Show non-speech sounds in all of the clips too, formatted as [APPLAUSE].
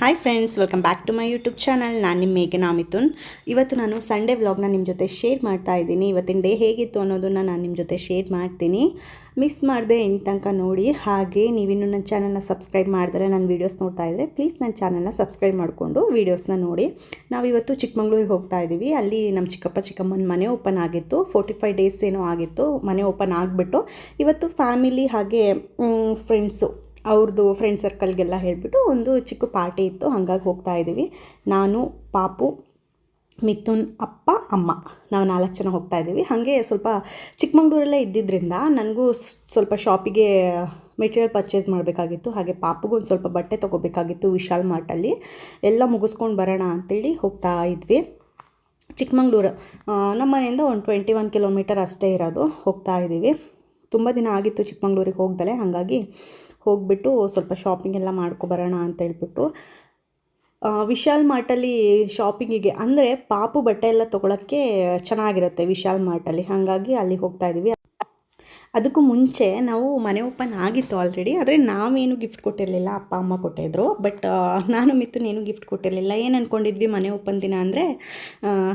Hi friends welcome back to my YouTube channel ನಾನು ನಿಮ್ಮ ಮೇಘನಾ ಮಿಥುನ್. ಇವತ್ತು ನಾನು ಸಂಡೇ ವ್ಲಾಗ್ನ ನಿಮ್ಮ ಜೊತೆ ಶೇರ್ ಮಾಡ್ತಾ ಇದ್ದೀನಿ. ಇವತ್ತಿನ ಡೇ ಹೇಗಿತ್ತು ಅನ್ನೋದನ್ನು ನಾನು ನಿಮ್ಮ ಜೊತೆ ಶೇರ್ ಮಾಡ್ತೀನಿ. ಮಿಸ್ ಮಾಡದೆ ಎಂಟು ತನಕ ನೋಡಿ. ಹಾಗೆ ನೀವಿನ್ನೂ ನನ್ನ ಚಾನಲ್ನ ಸಬ್ಸ್ಕ್ರೈಬ್ ಮಾಡಿದ್ರೆ ನನ್ನ ವೀಡಿಯೋಸ್ ನೋಡ್ತಾ ಇದ್ದರೆ ಪ್ಲೀಸ್ ನನ್ನ ಚಾನಲ್ನ ಸಬ್ಸ್ಕ್ರೈಬ್ ಮಾಡಿಕೊಂಡು ವೀಡಿಯೋಸ್ನ ನೋಡಿ. ನಾವಿವತ್ತು ಚಿಕ್ಕಮಂಗ್ಳೂರಿಗೆ ಹೋಗ್ತಾ ಇದ್ದೀವಿ ಅಲ್ಲಿ ನಮ್ಮ ಚಿಕ್ಕಪ್ಪ ಚಿಕ್ಕಮ್ಮನ ಮನೆ ಓಪನ್ ಆಗಿತ್ತು. ಫೋರ್ಟಿ ಫೈವ್ ಡೇಸ್ ಏನೋ ಆಗಿತ್ತು. ಮನೆ ಓಪನ್ ಆಗಿಬಿಟ್ಟು ಇವತ್ತು ಫ್ಯಾಮಿಲಿ ಹಾಗೆ ಫ್ರೆಂಡ್ಸು ಅವ್ರದ್ದು ಫ್ರೆಂಡ್ ಸರ್ಕಲ್ಗೆಲ್ಲ ಹೇಳಿಬಿಟ್ಟು ಒಂದು ಚಿಕ್ಕ ಪಾರ್ಟಿ ಇತ್ತು, ಹಾಗಾಗಿ ಹೋಗ್ತಾ ಇದ್ದೀವಿ. ನಾನು, ಪಾಪು, ಮಿಥುನ್, ಅಪ್ಪ, ಅಮ್ಮ, ನಾವು ನಾಲ್ಕು ಜನ ಹೋಗ್ತಾ ಇದ್ದೀವಿ. ಹಾಗೆ ಸ್ವಲ್ಪ ಚಿಕ್ಕಮಂಗ್ಳೂರಲ್ಲೇ ಇದ್ದಿದ್ದರಿಂದ ನನಗೂ ಸ್ವಲ್ಪ ಶಾಪಿಗೆ ಮೆಟೀರಿಯಲ್ ಪರ್ಚೇಸ್ ಮಾಡಬೇಕಾಗಿತ್ತು. ಹಾಗೆ ಪಾಪುಗೂ ಒಂದು ಸ್ವಲ್ಪ ಬಟ್ಟೆ ತೊಗೋಬೇಕಾಗಿತ್ತು ವಿಶಾಲ್ ಮಾರ್ಟಲ್ಲಿ. ಎಲ್ಲ ಮುಗಿಸ್ಕೊಂಡು ಬರೋಣ ಅಂತೇಳಿ ಹೋಗ್ತಾ ಇದ್ವಿ. ಚಿಕ್ಕಮಂಗ್ಳೂರು ನಮ್ಮ ಮನೆಯಿಂದ ಒಂದು ಟ್ವೆಂಟಿ ಒನ್ ಕಿಲೋಮೀಟರ್ ಅಷ್ಟೇ ಇರೋದು. ಹೋಗ್ತಾ ಇದ್ದೀವಿ. ತುಂಬ ದಿನ ಆಗಿತ್ತು ಚಿಕ್ಕಮಂಗ್ಳೂರಿಗೆ ಹೋಗ್ದಲೆ, ಹಾಗಾಗಿ ಹೋಗ್ಬಿಟ್ಟು ಸ್ವಲ್ಪ ಶಾಪಿಂಗ್ ಎಲ್ಲ ಮಾಡ್ಕೊಬರೋಣ ಅಂತ ಹೇಳ್ಬಿಟ್ಟು ವಿಶಾಲ್ ಮಾರ್ಟಲ್ಲಿ ಶಾಪಿಂಗಿಗೆ ಅಂದರೆ ಪಾಪು ಬಟ್ಟೆ ಎಲ್ಲ ತೊಗೊಳಕ್ಕೆ ಚೆನ್ನಾಗಿರುತ್ತೆ ವಿಶಾಲ್ ಮಾರ್ಟಲ್ಲಿ ಹಾಗಾಗಿ ಅಲ್ಲಿ ಹೋಗ್ತಾ ಇದ್ದೀವಿ ಅದಕ್ಕೂ ಮುಂಚೆ ನಾವು ಮನೆ ಓಪನ್ ಆಗಿತ್ತು ಆಲ್ರೆಡಿ, ಆದರೆ ನಾವೇನು ಗಿಫ್ಟ್ ಕೊಟ್ಟಿರಲಿಲ್ಲ. ಅಪ್ಪ, ಅಮ್ಮ ಕೊಟ್ಟಿದ್ರು. ಬಟ್ ನಾನು ಮಿತ್ತು ಏನು ಗಿಫ್ಟ್ ಕೊಟ್ಟಿರಲಿಲ್ಲ. ಏನು ಅಂದ್ಕೊಂಡಿದ್ವಿ ಮನೆ ಓಪನ್ ದಿನ ಅಂದರೆ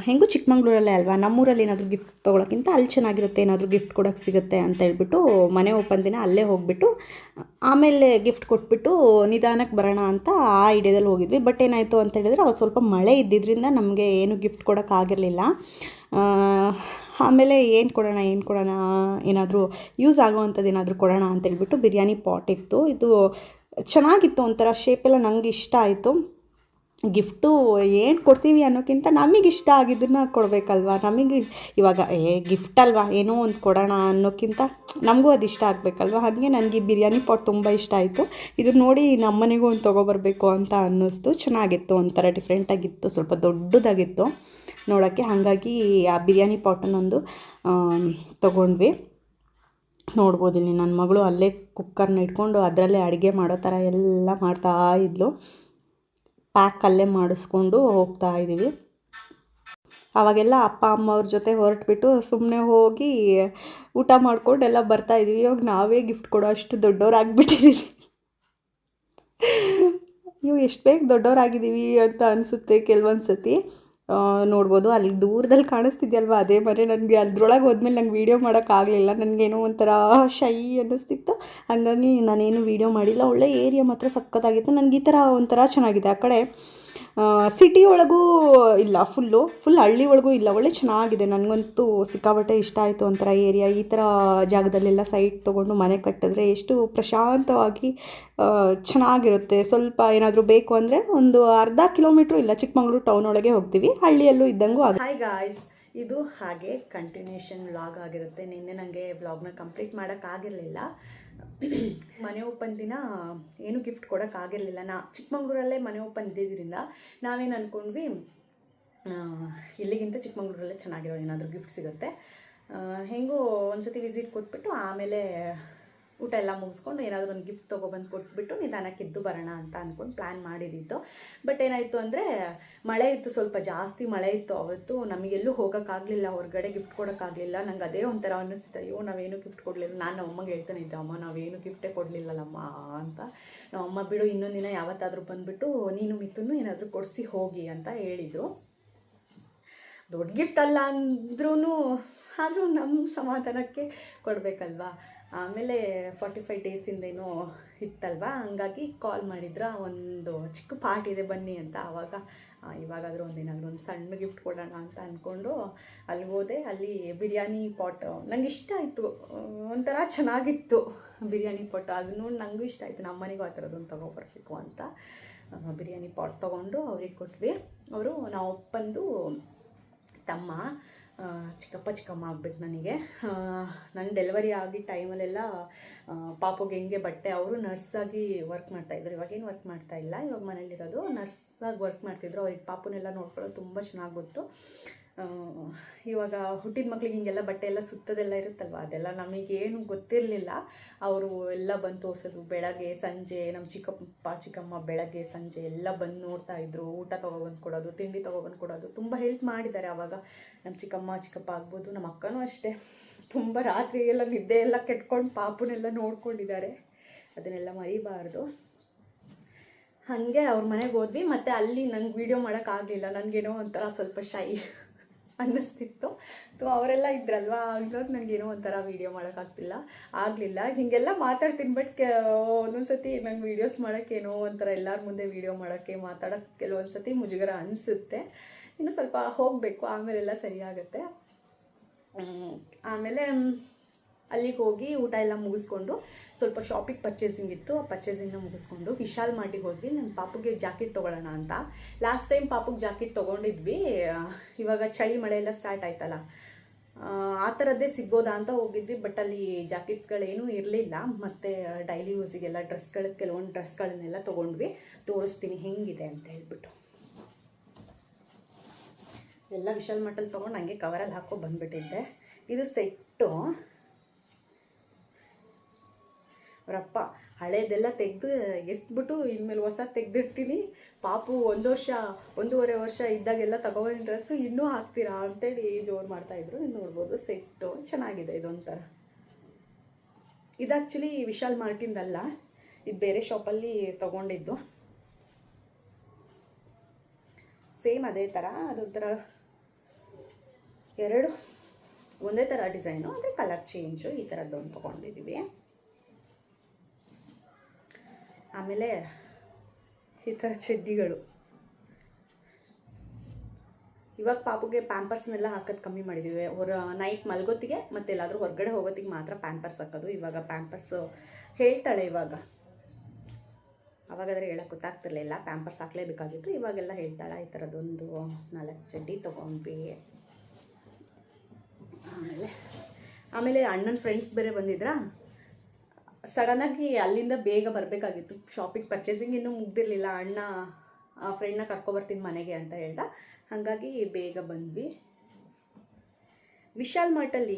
ಹೆಂಗೂ ಚಿಕ್ಕಮಂಗ್ಳೂರಲ್ಲೇ ಅಲ್ವಾ? ನಮ್ಮೂರಲ್ಲಿ ಏನಾದರೂ ಗಿಫ್ಟ್ ತೊಗೊಳಕ್ಕಿಂತ ಅಲ್ಲಿ ಚೆನ್ನಾಗಿರುತ್ತೆ, ಏನಾದರೂ ಗಿಫ್ಟ್ ಕೊಡೋಕ್ಕೆ ಸಿಗುತ್ತೆ ಅಂತ ಹೇಳ್ಬಿಟ್ಟು ಮನೆ ಓಪನ್ ದಿನ ಅಲ್ಲೇ ಹೋಗ್ಬಿಟ್ಟು, ಆಮೇಲೆ ಗಿಫ್ಟ್ ಕೊಟ್ಬಿಟ್ಟು ನಿಧಾನಕ್ಕೆ ಬರೋಣ ಅಂತ ಆ ಐಡಿಯಾದಲ್ಲಿ ಹೋಗಿದ್ವಿ. ಬಟ್ ಏನಾಯಿತು ಅಂತ ಹೇಳಿದ್ರೆ ಅವತ್ತು ಸ್ವಲ್ಪ ಮಳೆ ಇದ್ದಿದ್ದರಿಂದ ನಮಗೆ ಏನು ಗಿಫ್ಟ್ ಕೊಡೋಕ್ಕಾಗಿರಲಿಲ್ಲ ಆಮೇಲೆ ಏನು ಕೊಡೋಣ ಏನು ಕೊಡೋಣ, ಏನಾದರೂ ಯೂಸ್ ಆಗೋವಂಥದ್ದು ಏನಾದರೂ ಕೊಡೋಣ ಅಂತೇಳ್ಬಿಟ್ಟು ಬಿರಿಯಾನಿ ಪಾಟ್ ಇತ್ತು. ಇದು ಚೆನ್ನಾಗಿತ್ತು ಒಂಥರ ಶೇಪೆಲ್ಲ ನಂಗೆ ಇಷ್ಟ ಆಯಿತು. ಗಿಫ್ಟು ಏನು ಕೊಡ್ತೀವಿ ಅನ್ನೋಕ್ಕಿಂತ ನಮಗೆ ಇಷ್ಟ ಆಗಿದ್ದನ್ನ ಕೊಡಬೇಕಲ್ವಾ? ನಮಗೆ ಇವಾಗ, ಏ ಗಿಫ್ಟ್ ಅಲ್ವಾ? ಏನೋ ಒಂದು ಕೊಡೋಣ ಅನ್ನೋಕ್ಕಿಂತ ನಮಗೂ ಅದು ಇಷ್ಟ ಆಗಬೇಕಲ್ವಾ? ಹಾಗೆ ನನಗೆ ಬಿರಿಯಾನಿ ಪಾಟ್ ತುಂಬ ಇಷ್ಟ ಆಯಿತು. ಇದು ನೋಡಿ ನಮ್ಮನೆಗೂ ಒಂದು ತೊಗೊಬರ್ಬೇಕು ಅಂತ ಅನ್ನಿಸ್ತು. ಚೆನ್ನಾಗಿತ್ತು ಒಂಥರ ಡಿಫ್ರೆಂಟಾಗಿತ್ತು ಸ್ವಲ್ಪ ದೊಡ್ಡದಾಗಿತ್ತು. ನೋಡೋಕ್ಕೆ. ಹಾಗಾಗಿ ಆ ಬಿರಿಯಾನಿ ಪಾಟನ್ನೊಂದು ತೊಗೊಂಡ್ವಿ. ನೋಡ್ಬೋದು ಇಲ್ಲಿ ನನ್ನ ಮಗಳು ಅಲ್ಲೇ ಕುಕ್ಕರ್ನ ಇಟ್ಕೊಂಡು ಅದರಲ್ಲೇ ಅಡುಗೆ ಮಾಡೋ ಥರ ಎಲ್ಲ ಮಾಡ್ತಾ ಇದ್ಲು. ಪ್ಯಾಕ್ ಅಲ್ಲೇ ಮಾಡಿಸ್ಕೊಂಡು ಹೋಗ್ತಾ ಇದ್ದೀವಿ ಅವಾಗೆಲ್ಲ ಅಪ್ಪ, ಅಮ್ಮ ಅವ್ರ ಜೊತೆ ಹೊರಟ್ಬಿಟ್ಟು ಸುಮ್ಮನೆ ಹೋಗಿ ಊಟ ಮಾಡ್ಕೊಂಡು ಎಲ್ಲ ಬರ್ತಾ ಇದ್ದೀವಿ ಇವಾಗ ನಾವೇ ಗಿಫ್ಟ್ ಕೊಡೋ ಅಷ್ಟು ದೊಡ್ಡವರಾಗ್ಬಿಟ್ಟಿದ್ದೀವಿ [LAUGHS] ಇವು ಎಷ್ಟು ಬೇಗ ದೊಡ್ಡವರಾಗಿದ್ದೀವಿ ಅಂತ ಅನಿಸುತ್ತೆ ಕೆಲವೊಂದು ಸತಿ ನೋಡ್ಬೋದು. ಅಲ್ಲಿ ದೂರದಲ್ಲಿ ಕಾಣಿಸ್ತಿದ್ಯಲ್ವ? ಅದೇ ಮನೆ ನನಗೆ. ಅದ್ರೊಳಗೆ ಹೋದ್ಮೇಲೆ ನಂಗೆ ವೀಡಿಯೋ ಮಾಡೋಕ್ಕಾಗಲಿಲ್ಲ ನನಗೇನೋ ಒಂಥರ ಶೈ ಅನ್ನಿಸ್ತಿತ್ತು. ಹಾಗಾಗಿ ನಾನೇನು ವೀಡಿಯೋ ಮಾಡಿಲ್ಲ. ಒಳ್ಳೆ ಏರಿಯಾ ಮಾತ್ರ ಸಖತ್ತಾಗಿತ್ತು. ನನಗೆ ಈ ಥರ ಒಂಥರ ಚೆನ್ನಾಗಿದೆ. ಆ ಕಡೆ ಸಿಟಿ ಒಳಗೂ ಇಲ್ಲ ಫುಲ್ಲು ಫುಲ್ ಹಳ್ಳಿ ಒಳಗೂ ಇಲ್ಲ, ಒಳ್ಳೆ ಚೆನ್ನಾಗಿದೆ. ನನಗಂತೂ ಸಿಕ್ಕಾಪಟ್ಟೆ ಇಷ್ಟ ಆಯಿತು ಒಂಥರ ಏರಿಯಾ ಈ ಥರ ಜಾಗದಲ್ಲೆಲ್ಲ ಸೈಟ್ ತೊಗೊಂಡು ಮನೆ ಕಟ್ಟಿದ್ರೆ ಎಷ್ಟು ಪ್ರಶಾಂತವಾಗಿ ಚೆನ್ನಾಗಿರುತ್ತೆ. ಸ್ವಲ್ಪ ಏನಾದರೂ ಬೇಕು ಅಂದರೆ ಒಂದು ಅರ್ಧ ಕಿಲೋಮೀಟ್ರು ಇಲ್ಲ, ಚಿಕ್ಕಮಂಗ್ಳೂರು ಟೌನ್ ಒಳಗೆ ಹೋಗ್ತೀವಿ. ಹಳ್ಳಿಯಲ್ಲೂ ಇದ್ದಂಗೂ ಹಾಯ್ ಗಾಯ್ಸ್ ಇದು ಹಾಗೆ ಕಂಟಿನ್ಯೂಷನ್ ವ್ಲಾಗ್ ಆಗಿರುತ್ತೆ. ನಿನ್ನೆ ನನಗೆ ವ್ಲಾಗ್ನ ಕಂಪ್ಲೀಟ್ ಮಾಡೋಕ್ಕಾಗಿರಲಿಲ್ಲ ಮನೆ ಓಪನ್ ದಿನ ಏನು ಗಿಫ್ಟ್ ಕೊಡೋಕ್ಕಾಗಿರಲಿಲ್ಲ ನಾ ಚಿಕ್ಕಮಂಗ್ಳೂರಲ್ಲೇ ಮನೆ ಓಪನ್ ಇದ್ದಿದ್ದರಿಂದ ನಾವೇನು ಅಂದ್ಕೊಂಡ್ವಿ ಇಲ್ಲಿಗಿಂತ ಚಿಕ್ಕಮಂಗ್ಳೂರಲ್ಲೇ ಚೆನ್ನಾಗಿರೋ ಏನಾದರೂ ಗಿಫ್ಟ್ ಸಿಗುತ್ತೆ. ಹೆಂಗೂ ಒಂದು ಸತಿ ವಿಸಿಟ್ ಕೊಟ್ಬಿಟ್ಟು ಆಮೇಲೆ ಊಟ ಎಲ್ಲ ಮುಗಿಸ್ಕೊಂಡು ಏನಾದರೂ ಒಂದು ಗಿಫ್ಟ್ ತೊಗೊಬಂದು ಕೊಟ್ಬಿಟ್ಟು ನಿಧಾನಕ್ಕೆ ಎದ್ದು ಬರೋಣ ಅಂತ ಅಂದ್ಕೊಂಡು ಪ್ಲ್ಯಾನ್ ಮಾಡಿದ್ದಿತ್ತು ಬಟ್ ಏನಾಯಿತು ಅಂದರೆ, ಮಳೆ ಇತ್ತು, ಸ್ವಲ್ಪ ಜಾಸ್ತಿ ಮಳೆ ಇತ್ತು. ಅವತ್ತು ನಮಗೆಲ್ಲೂ ಹೋಗೋಕ್ಕಾಗಲಿಲ್ಲ, ಹೊರಗಡೆ ಗಿಫ್ಟ್ ಕೊಡೋಕ್ಕಾಗಲಿಲ್ಲ. ನಂಗೆ ಅದೇ ಒಂಥರ ಅನ್ನಿಸ್ತಿತ್ತು, ಅಯ್ಯೋ, ನಾವೇನು ಗಿಫ್ಟ್ ಕೊಡಲಿಲ್ಲ? ನಾನು ನಮ್ಮಮ್ಮಗೆ ಹೇಳ್ತಾನೆ ಇದ್ದೆ ಅಮ್ಮ, ನಾವೇನು ಗಿಫ್ಟೇ ಕೊಡಲಿಲ್ಲಲ್ಲಮ್ಮ, ಅಂತ. ನಮ್ಮಮ್ಮ ಬಿಡು, ಇನ್ನೊಂದು ದಿನ ಯಾವತ್ತಾದರೂ ಬಂದುಬಿಟ್ಟು ನೀನು ಮಿತ್ತನ್ನು ಏನಾದರೂ ಕೊಡಿಸಿ ಹೋಗಿ, ಅಂತ ಹೇಳಿದರು. ದೊಡ್ಡ ಗಿಫ್ಟ್ ಅಲ್ಲ ಅಂದ್ರೂ ಆದರೂ ನಮ್ಮ ಸಮಾಧಾನಕ್ಕೆ ಕೊಡಬೇಕಲ್ವಾ? ಆಮೇಲೆ ಫಾರ್ಟಿ ಫೈವ್ ಡೇಸಿಂದೇನೋ ಇತ್ತಲ್ವಾ? ಹಂಗಾಗಿ ಕಾಲ್ ಮಾಡಿದ್ರ ಒಂದು ಚಿಕ್ಕ ಪಾರ್ಟಿ ಇದೆ ಬನ್ನಿ ಅಂತ. ಆವಾಗ ಇವಾಗಾದರೂ ಒಂದೇನಾದರೂ ಒಂದು ಸಣ್ಣ ಗಿಫ್ಟ್ ಕೊಡೋಣ ಅಂತ ಅಂದ್ಕೊಂಡು ಅಲ್ಲಿ ಹೋದೆ. ಅಲ್ಲಿ ಬಿರಿಯಾನಿ ಪಾಟ್ ನಂಗೆ ಇಷ್ಟ ಆಯಿತು. ಒಂಥರ ಚೆನ್ನಾಗಿತ್ತು ಬಿರಿಯಾನಿ ಪಾಟ್ ಅದನ್ನು ನನಗೂ ಇಷ್ಟ ಆಯಿತು. ನಮ್ಮ ಮನೆಗೂ ಆ ಥರದೊಂದು ತೊಗೊಬರ್ಬೇಕು ಅಂತ ಬಿರಿಯಾನಿ ಪಾಟ್ ತೊಗೊಂಡು ಅವ್ರಿಗೆ ಕೊಟ್ವಿ. ಅವರು, ನಾವು ಒಪ್ಪಂದು ತಮ್ಮ ಚಿಕ್ಕಪ್ಪ ಚಿಕ್ಕಮ್ಮ ಆಗ್ಬಿಟ್ಟು ನನಗೆ. ನನ್ನ ಡೆಲಿವರಿ ಆಗಿ ಟೈಮಲ್ಲೆಲ್ಲ ಪಾಪಗೆ ಹೆಂಗೆ ಬಟ್ಟೆ, ಅವರು ನರ್ಸಾಗಿ ವರ್ಕ್ ಮಾಡ್ತಾಯಿದ್ರು ಇವಾಗೇನು ವರ್ಕ್ ಮಾಡ್ತಾ ಇಲ್ಲ. ಇವಾಗ ಮನೇಲಿರೋದು ನರ್ಸಾಗಿ ವರ್ಕ್ ಮಾಡ್ತಿದ್ರು. ಅವ್ರಿಗೆ ಪಾಪುನೆಲ್ಲ ನೋಡ್ಕೊಳ್ಳೋದು ತುಂಬ ಚೆನ್ನಾಗಿ ಗೊತ್ತು. ಇವಾಗ ಹುಟ್ಟಿದ ಮಕ್ಳಿಗೆ ಹಿಂಗೆಲ್ಲ ಬಟ್ಟೆ ಎಲ್ಲ ಸುತ್ತದೆಲ್ಲ ಇರುತ್ತಲ್ವ? ಅದೆಲ್ಲ ನಮಗೇನು ಗೊತ್ತಿರಲಿಲ್ಲ. ಅವರು ಎಲ್ಲ ಬಂದು ತೋರಿಸೋದು ಬೆಳಗ್ಗೆ, ಸಂಜೆ, ನಮ್ಮ ಚಿಕ್ಕಪ್ಪ, ಚಿಕ್ಕಮ್ಮ ಬೆಳಗ್ಗೆ, ಸಂಜೆ ಎಲ್ಲ ಬಂದು ನೋಡ್ತಾ ಇದ್ರು. ಊಟ ತೊಗೊಬಂದು ಕೊಡೋದು, ತಿಂಡಿ ತೊಗೊಬಂದು ಕೊಡೋದು. ತುಂಬ ಹೆಲ್ಪ್ ಮಾಡಿದ್ದಾರೆ ಆವಾಗ ನಮ್ಮ ಚಿಕ್ಕಮ್ಮ, ಚಿಕ್ಕಪ್ಪ ಆಗ್ಬೋದು, ನಮ್ಮ ಅಕ್ಕನೂ ಅಷ್ಟೇ. ತುಂಬ ರಾತ್ರಿ ಎಲ್ಲ ನಿದ್ದೆ ಎಲ್ಲ ಕೆಟ್ಕೊಂಡು ಪಾಪುನೆಲ್ಲ ನೋಡ್ಕೊಂಡಿದ್ದಾರೆ. ಅದನ್ನೆಲ್ಲ ಮರಿಬಾರ್ದು. ಹಾಗೆ ಅವ್ರ ಮನೆಗೆ ಹೋದ್ವಿ. ಮತ್ತು ಅಲ್ಲಿ ನಂಗೆ ವೀಡಿಯೋ ಮಾಡೋಕ್ಕಾಗಲಿಲ್ಲ ನನಗೇನೋ ಒಂಥರ ಸ್ವಲ್ಪ ಶೈ ಅನ್ನಿಸ್ತಿತ್ತು. ಸೊ ಅವರೆಲ್ಲ ಇದ್ರಲ್ವಾ? ಹಂಗಾಗಿ ನನಗೇನೋ ಒಂಥರ ವೀಡಿಯೋ ಮಾಡೋಕ್ಕಾಗ್ತಿಲ್ಲ ಆಗಲಿಲ್ಲ. ಹೀಗೆಲ್ಲ ಮಾತಾಡ್ತೀನಿ ಬಟ್ ಕೆ ಒಂದೊಂದು ನಂಗೆ ವೀಡಿಯೋಸ್ ಮಾಡೋಕ್ಕೇನೋ ಒಂಥರ ಎಲ್ಲರ ಮುಂದೆ ವೀಡಿಯೋ ಮಾಡೋಕ್ಕೆ ಮಾತಾಡೋಕ್ಕೆ ಕೆಲವೊಂದು ಸತಿ ಮುಜುಗರ ಅನಿಸುತ್ತೆ. ಇನ್ನು ಸ್ವಲ್ಪ ಹೋಗಬೇಕು. ಆಮೇಲೆಲ್ಲ ಸರಿಯಾಗುತ್ತೆ ಆಮೇಲೆ ಅಲ್ಲಿಗೆ ಹೋಗಿ ಊಟ ಎಲ್ಲ ಮುಗಿಸ್ಕೊಂಡು ಸ್ವಲ್ಪ ಶಾಪಿಗೆ ಪರ್ಚೇಸಿಂಗ್ ಇತ್ತು. ಆ ಪರ್ಚೇಸಿಂಗ್ನ ಮುಗಿಸ್ಕೊಂಡು ವಿಶಾಲ್ ಮಾರ್ಟಿಗೆ ಹೋದ್ವಿ. ನನ್ನ ಪಾಪುಗೆ ಜಾಕೆಟ್ ತೊಗೊಳ್ಳೋಣ ಅಂತ. ಲಾಸ್ಟ್ ಟೈಮ್ ಪಾಪುಗೆ ಜಾಕೆಟ್ ತೊಗೊಂಡಿದ್ವಿ. ಇವಾಗ ಚಳಿ ಮಳೆ ಎಲ್ಲ ಸ್ಟಾರ್ಟ್ ಆಯ್ತಲ್ಲ. ಆ ಥರದ್ದೇ ಸಿಗ್ಬೋದಾ ಅಂತ ಹೋಗಿದ್ವಿ. ಬಟ್ ಅಲ್ಲಿ ಜಾಕೆಟ್ಸ್ಗಳೇನೂ ಇರಲಿಲ್ಲ. ಮತ್ತು ಡೈಲಿ ಯೂಸಿಗೆಲ್ಲ ಡ್ರೆಸ್ಗಳು ಕೆಲವೊಂದು ಡ್ರೆಸ್ಗಳನ್ನೆಲ್ಲ ತೊಗೊಂಡ್ವಿ. ತೋರಿಸ್ತೀನಿ ಹೆಂಗಿದೆ ಅಂತ ಹೇಳ್ಬಿಟ್ಟು. ಎಲ್ಲ ವಿಶಾಲ್ ಮಟ್ಟಲ್ಲಿ ತೊಗೊಂಡು ಹಂಗೆ ಕವರಲ್ಲಿ ಹಾಕೋ ಬಂದುಬಿಟ್ಟಿದ್ದೆ. ಇದು ಸೆಟ್ಟು ಅವರಪ್ಪ ಹಳೇದೆಲ್ಲ ತೆಗೆದು ಎಸ್ಬಿಟ್ಟು ಇನ್ಮೇಲೆ ಹೊಸ ತೆಗೆದಿರ್ತೀನಿ ಪಾಪು ಒಂದು ವರ್ಷ, ಒಂದೂವರೆ ವರ್ಷ ಇದ್ದಾಗೆಲ್ಲ ತಗೊಂಡು ಡ್ರೆಸ್ಸು ಇನ್ನೂ ಹಾಕ್ತೀರಾ ಅಂತೇಳಿ ಜೋರು ಮಾಡ್ತಾಯಿದ್ರು ನೀವು ನೋಡ್ಬೋದು ಸೆಟ್ಟು, ಚೆನ್ನಾಗಿದೆ ಇದೊಂಥರ. ಇದು ಆ್ಯಕ್ಚುಲಿ ವಿಶಾಲ್ ಮಾರ್ಟಿಂದಲ್ಲ ಇದು ಬೇರೆ ಶಾಪಲ್ಲಿ ತೊಗೊಂಡಿದ್ದು. ಸೇಮ್ ಅದೇ ಥರ ಅದೊಂಥರ ಎರಡು, ಒಂದೇ ಥರ ಡಿಸೈನು ಅಂದರೆ ಕಲರ್ ಚೇಂಜು ಈ ಥರದ್ದೊಂದು ತೊಗೊಂಡಿದ್ದೀವಿ. ಆಮೇಲೆ ಈ ಥರ ಚಡ್ಡಿಗಳು. ಇವಾಗ ಪಾಪುಗೆ ಪ್ಯಾಂಪರ್ಸ್ನೆಲ್ಲ ಹಾಕೋದು ಕಮ್ಮಿ ಮಾಡಿದ್ದೀವಿ ಹೊರ ನೈಟ್ ಮಲ್ಗೋತ್ತಿಗೆ ಮತ್ತು ಎಲ್ಲಾದರೂ ಹೊರಗಡೆ ಹೋಗೋತ್ತಿಗೆ ಮಾತ್ರ ಪ್ಯಾಂಪರ್ಸ್ ಹಾಕೋದು. ಇವಾಗ ಪ್ಯಾಂಪರ್ಸು ಹೇಳ್ತಾಳೆ ಇವಾಗ. ಅವಾಗಾದರೆ ಹೇಳಕ್ಕೆ ಗೊತ್ತಾಗ್ತಿರ್ಲಿಲ್ಲ. ಪ್ಯಾಂಪರ್ಸ್ ಹಾಕಲೇಬೇಕಾಗಿತ್ತು. ಇವಾಗೆಲ್ಲ ಹೇಳ್ತಾಳೆ ಈ ಥರದೊಂದು ನಾಲ್ಕು ಚಡ್ಡಿ ತೊಗೊಂಡ್ವಿ. ಆಮೇಲೆ ಆಮೇಲೆ ಅಣ್ಣನ ಫ್ರೆಂಡ್ಸ್ ಬೇರೆ ಬಂದಿದ್ರಾ? ಸಡನ್ನಾಗಿ ಅಲ್ಲಿಂದ ಬೇಗ ಬರಬೇಕಾಗಿತ್ತು. ಶಾಪಿಂಗ್ ಪರ್ಚೇಸಿಂಗ್ ಇನ್ನೂ ಮುಗ್ದಿರಲಿಲ್ಲ. ಅಣ್ಣ, ಆ ಫ್ರೆಂಡ್ನ ಕರ್ಕೊಬರ್ತೀನಿ ಮನೆಗೆ ಅಂತ ಹೇಳ್ದ. ಹಾಗಾಗಿ ಬೇಗ ಬಂದ್ವಿ. ವಿಶಾಲ್ ಮಾರ್ಟಲ್ಲಿ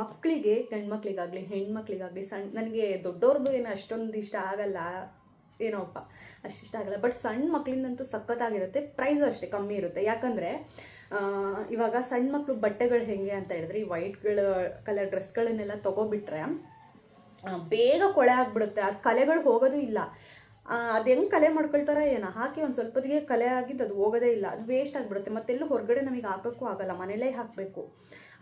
ಮಕ್ಕಳಿಗೆ ಗಂಡ್ಮಕ್ಳಿಗಾಗಲಿ, ಹೆಣ್ಮಕ್ಳಿಗಾಗಲಿ ಸಣ್ಣ ನನಗೆ ದೊಡ್ಡವ್ರದ್ದು ಏನು ಅಷ್ಟೊಂದು ಇಷ್ಟ ಆಗಲ್ಲ. ಏನೋಪ್ಪ ಅಷ್ಟಿಷ್ಟ ಆಗಲ್ಲ. ಬಟ್ ಸಣ್ಣ ಮಕ್ಕಳಿಂದಂತೂ ಸಖತ್ತಾಗಿರುತ್ತೆ. ಪ್ರೈಸ್ ಅಷ್ಟೇ ಕಮ್ಮಿ ಇರುತ್ತೆ. ಯಾಕಂದರೆ ಇವಾಗ ಸಣ್ಣ ಮಕ್ಕಳು ಬಟ್ಟೆಗಳು ಹೆಂಗೆ ಅಂತ ಹೇಳಿದ್ರೆ, ಈ ವೈಟ್ಗಳ ಕಲರ್ ಡ್ರೆಸ್ಗಳನ್ನೆಲ್ಲ ತೊಗೊಬಿಟ್ರೆ ಬೇಗ ಕೊಳೆ ಆಗಿಬಿಡುತ್ತೆ. ಅದು ಕಲೆಗಳು ಹೋಗೋದು ಇಲ್ಲ. ಅದು ಹೆಂಗೆ ಕಲೆ ಮಾಡ್ಕೊಳ್ತಾರ ಏನೋ ಹಾಕಿ ಒಂದು ಸ್ವಲ್ಪದಿಗೆ ಕಲೆ ಆಗಿದ್ದು ಅದು ಹೋಗೋದೇ ಇಲ್ಲ. ಅದು ವೇಸ್ಟ್ ಆಗಿಬಿಡುತ್ತೆ. ಮತ್ತೆಲ್ಲೂ ಹೊರಗಡೆ ನಮಗೆ ಹಾಕೋಕ್ಕೂ ಆಗಲ್ಲ, ಮನೇಲೇ ಹಾಕಬೇಕು.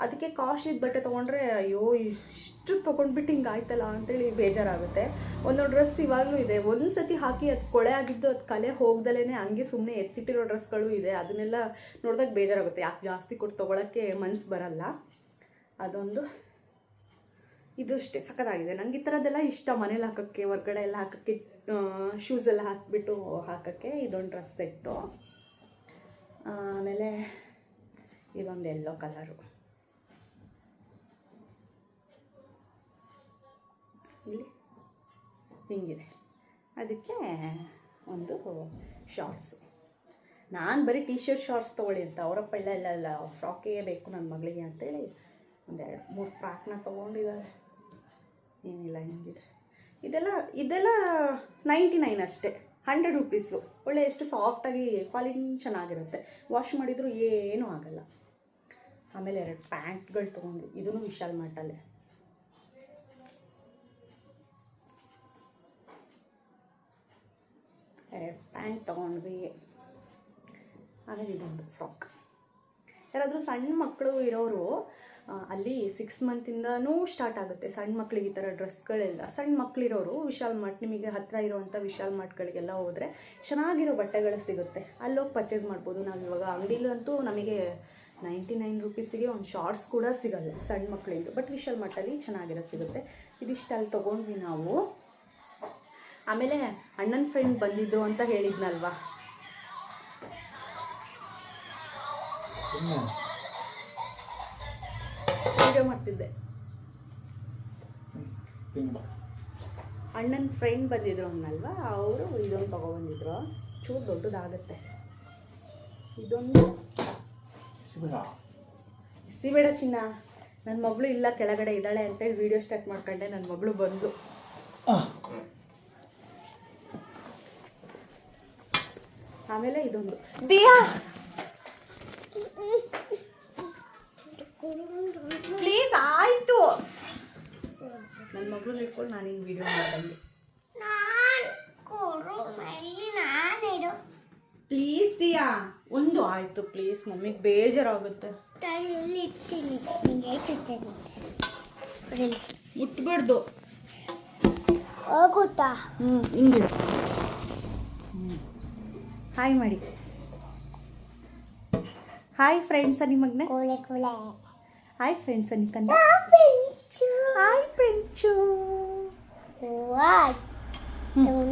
ಅದಕ್ಕೆ ಕಾಸ್ಟ್ಲಿ ಬಟ್ಟೆ ತೊಗೊಂಡ್ರೆ, ಅಯ್ಯೋ, ಇಷ್ಟು ತೊಗೊಂಡ್ಬಿಟ್ಟು ಹಿಂಗೆ ಆಯ್ತಲ್ಲ ಅಂತೇಳಿ ಬೇಜಾರಾಗುತ್ತೆ. ಒಂದೊಂದು ಡ್ರೆಸ್ ಇವಾಗಲೂ ಇದೆ. ಒಂದು ಸತಿ ಹಾಕಿ ಅದು ಕೊಳೆ ಆಗಿದ್ದು ಅದು ಕಲೆ ಹೋಗ್ದಲೇ ಹಂಗೆ ಸುಮ್ಮನೆ ಎತ್ತಿಟ್ಟಿರೋ ಡ್ರೆಸ್ಗಳು ಇದೆ. ಅದನ್ನೆಲ್ಲ ನೋಡಿದಾಗ ಬೇಜಾರಾಗುತ್ತೆ. ಯಾಕೆ ಜಾಸ್ತಿ ಕೊಟ್ಟು ತೊಗೊಳಕ್ಕೆ ಮನ್ಸು ಬರಲ್ಲ. ಅದೊಂದು ಇದು ಅಷ್ಟೇ, ಸಖತ್ತಾಗಿದೆ. ನನಗೆ ಈ ಥರದ್ದೆಲ್ಲ ಇಷ್ಟ. ಮನೇಲಿ ಹಾಕೋಕ್ಕೆ, ಹೊರ್ಗಡೆ ಎಲ್ಲ ಹಾಕೋಕ್ಕೆ ಶೂಸ್ ಎಲ್ಲ ಹಾಕಿಬಿಟ್ಟು ಹಾಕೋಕ್ಕೆ ಇದೊಂದು ಡ್ರೆಸ್ ಸೆಟ್ಟು ಆಮೇಲೆ ಇದೊಂದು ಎಲ್ಲೋ ಕಲರು ಇಲ್ಲಿ ಹಿಂಗಿದೆ. ಅದಕ್ಕೆ ಒಂದು ಶಾರ್ಟ್ಸು ನಾನು ಬರೀ ಟಿ ಶರ್ಟ್ ಶಾರ್ಟ್ಸ್ ತೊಗೊಳ್ಳಿ ಅಂತ. ಅವರಪ್ಪ ಇಲ್ಲ ಇಲ್ಲ ಇಲ್ಲ. ಫ್ರಾಕೇ ಬೇಕು ನನ್ನ ಮಗಳಿಗೆ ಅಂತೇಳಿ ಒಂದೆರಡು, ಮೂರು ಫ್ರಾಕ್ನ ತೊಗೊಂಡಿದ್ದಾರೆ. ಏನಿಲ್ಲ ಹಿಂಗಿದೆ ಇದೆಲ್ಲ ಇದೆಲ್ಲ ನೈಂಟಿ ನೈನ್ ಅಷ್ಟೇ. ಹಂಡ್ರೆಡ್ ರುಪೀಸು ಒಳ್ಳೆ ಎಷ್ಟು ಸಾಫ್ಟಾಗಿ ಕ್ವಾಲಿಟಿ ಚೆನ್ನಾಗಿರುತ್ತೆ. ವಾಶ್ ಮಾಡಿದರೂ ಏನೂ ಆಗಲ್ಲ. ಆಮೇಲೆ ಎರಡು ಪ್ಯಾಂಟ್ಗಳು ತೊಗೊಂಡು ಇದೂ ವಿಶಾಲ್ ಮಾರ್ಟಲ್ಲೇ. ಎರಡು ಪ್ಯಾಂಟ್ ತೊಗೊಂಡ್ವಿ. ಆಮೇಲೆ ಇದೊಂದು ಫ್ರಾಕ್ ಯಾರಾದರೂ ಸಣ್ಣ ಮಕ್ಕಳು ಇರೋರು ಅಲ್ಲಿ ಸಿಕ್ಸ್ ಮಂತಿಂದನೂ ಸ್ಟಾರ್ಟ್ ಆಗುತ್ತೆ. ಸಣ್ಣ ಮಕ್ಳಿಗೆ ಈ ಥರ ಡ್ರೆಸ್ಗಳೆಲ್ಲ ಸಣ್ಣ ಮಕ್ಕಳಿರೋರು ವಿಶಾಲ್ ಮಾರ್ಟ್ ನಿಮಗೆ ಹತ್ತಿರ ಇರೋವಂಥ ವಿಶಾಲ್ ಮಾರ್ಟ್ಗಳಿಗೆಲ್ಲ ಹೋದರೆ ಚೆನ್ನಾಗಿರೋ ಬಟ್ಟೆಗಳು ಸಿಗುತ್ತೆ. ಅಲ್ಲೋಗಿ ಪರ್ಚೇಸ್ ಮಾಡ್ಬೋದು. ನಾವು ಇವಾಗ ಅಂಗಡಿಲಂತೂ ನಮಗೆ ನೈಂಟಿ ನೈನ್ ರುಪೀಸಿಗೆ ಒಂದು ಶಾರ್ಟ್ಸ್ ಕೂಡ ಸಿಗಲ್ಲ ಸಣ್ಣ ಮಕ್ಕಳಿಂದು ಬಟ್ ವಿಶಾಲ್ ಮಾರ್ಟಲ್ಲಿ ಚೆನ್ನಾಗಿರೋ ಸಿಗುತ್ತೆ. ಇದಿಷ್ಟು ಅಲ್ಲಿ ತೊಗೊಂಡ್ವಿ ನಾವು. ಆಮೇಲೆ ಅಣ್ಣನ ಫ್ರೆಂಡ್ ಬಂದಿದ್ರು ಅಂತ ಹೇಳಿದ್ನಲ್ವಾ? ವಿಡಿಯೋ ಮಾಡ್ತಿದ್ದೆ. ಅಣ್ಣನ ಫ್ರೆಂಡ್ ಬಂದಿದ್ರು ಅನ್ನಲ್ವಾ ಅವರು ಇದೊಂದು ತೊಗೊಬಂದಿದ್ರು. ಚೂರು ದೊಡ್ಡದಾಗುತ್ತೆ. ಇದೊಂದು ಸಿಬೇಡ ಚಿನ್ನ. ನನ್ನ ಮಗಳು ಇಲ್ಲ ಕೆಳಗಡೆ ಇದ್ದಾಳೆ ಅಂತೇಳಿ ವಿಡಿಯೋ ಸ್ಟಾರ್ಟ್ ಮಾಡ್ಕೊಂಡೆ ನನ್ನ ಮಗಳು ಬಂದು. ಆಮೇಲೆ ಇದೊಂದು. ದಿಯಾ! ಆಯಿತು. ನನ್ನ ಮಗಳು ಇಟ್ಕೊಂಡು ನಾನು ಹಿಂಗೆ ವಿಡಿಯೋ ಮಾಡ್ದಂಗೆ ನಾನ್ ಕೊಡು ಮೈ ಪ್ಲೀಸ್ ದಿಯಾ. ಒಂದು ಆಯ್ತು ಪ್ಲೀಸ್ ಮಮ್ಮಿಗೆ ಬೇಜಾರಾಗುತ್ತೆ. ಮುಟ್ಬಾರ್ದು ಹೋಗುತ್ತಾ? ಹ್ಞೂ ಹಿಂಗೆ ಹಾಯ್ ಮಾಡಿ. ಹಾಯ್ ಫ್ರೆಂಡ್ಸ್ ನಿಮ್ಮ ಮಗ್ನೆ ಕೋಳೆ ಕೋಳೆ. ಹಾಯ್ ಫ್ರೆಂಡ್ಸ್ ಅನ್ನಿ ಕಂದ ಪೆಂಚು ಹಾಯ್ ಫ್ರೆಂಡ್ಸು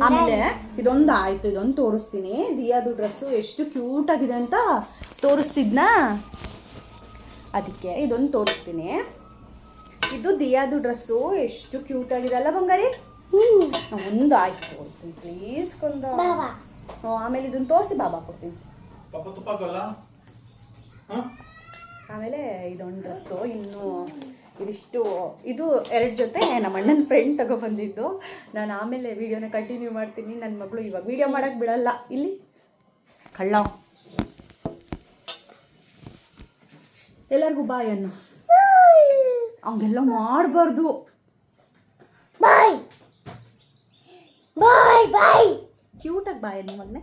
ಆಮೇಲೆ ಇದೊಂದು ಆಯ್ತು ಇದೊಂದು ತೋರಿಸ್ತೀನಿ. ದಿಯಾದು ಡ್ರೆಸ್ಸು ಎಷ್ಟು ಕ್ಯೂಟ್ ಆಗಿದೆ ಅಂತ ತೋರಿಸ್ತಿದ್ನಾ? ಅದಕ್ಕೆ ಇದೊಂದು ತೋರಿಸ್ತೀನಿ. ಇದು ದಿಯಾದು ಡ್ರೆಸ್ಸು ಎಷ್ಟು ಕ್ಯೂಟ್ ಆಗಿದೆ ಅಲ್ಲ ಬಂಗಾರಿ? ಒಂದು ಆಯ್ತು ತೋರಿಸ್ತೀನಿ. ಪ್ಲೀಸ್ ಕೊಂದ. ಆಮೇಲೆ ಇದನ್ನು ತೋರಿಸಿ ಬಾಬಾ ಕೊಡ್ತೀನಿ. ಆಮೇಲೆ ಇದೊಂದು ಡ್ರೆಸ್ಸು ಇನ್ನು ಇದಿಷ್ಟು ಇದು ಎರಡು ಜೊತೆ ನಮ್ಮ ಅಣ್ಣನ ಫ್ರೆಂಡ್ ತಗೊಬಂದಿದ್ದು. ನಾನು ಆಮೇಲೆ ವೀಡಿಯೋನ ಕಂಟಿನ್ಯೂ ಮಾಡ್ತೀನಿ. ನನ್ನ ಮಗಳು ಇವಾಗ ವೀಡಿಯೋ ಮಾಡೋಕೆ ಬಿಡಲ್ಲ. ಇಲ್ಲಿ. ಕಳ್ಳ. ಎಲ್ಲರಿಗೂ ಬಾಯ್ ಅನ್ನು. ಅವಂಗೆಲ್ಲ ಮಾಡಬಾರ್ದು. ಬಾಯ್ ಬಾಯ್ ಬಾಯ್ ಕ್ಯೂಟಾಗಿ ಬಾಯ್ ಅನ್ನಿ ಮಗನೆ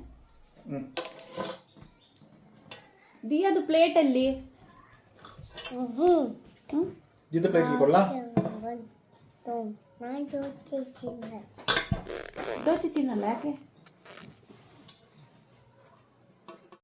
ದಿಯಾದು ಪ್ಲೇಟಲ್ಲಿ ಹ್ಞೂ ಹ್ಞೂ ಜಿದ್ದು ಪ್ಲೇಟ್ ಕೊಡಲ್ಲ ನಾನು ಯೋಚಿಸಿದ್ದೆ ದೋಚಿ ತಿನ್ನಲ್ಲ ಯಾಕೆ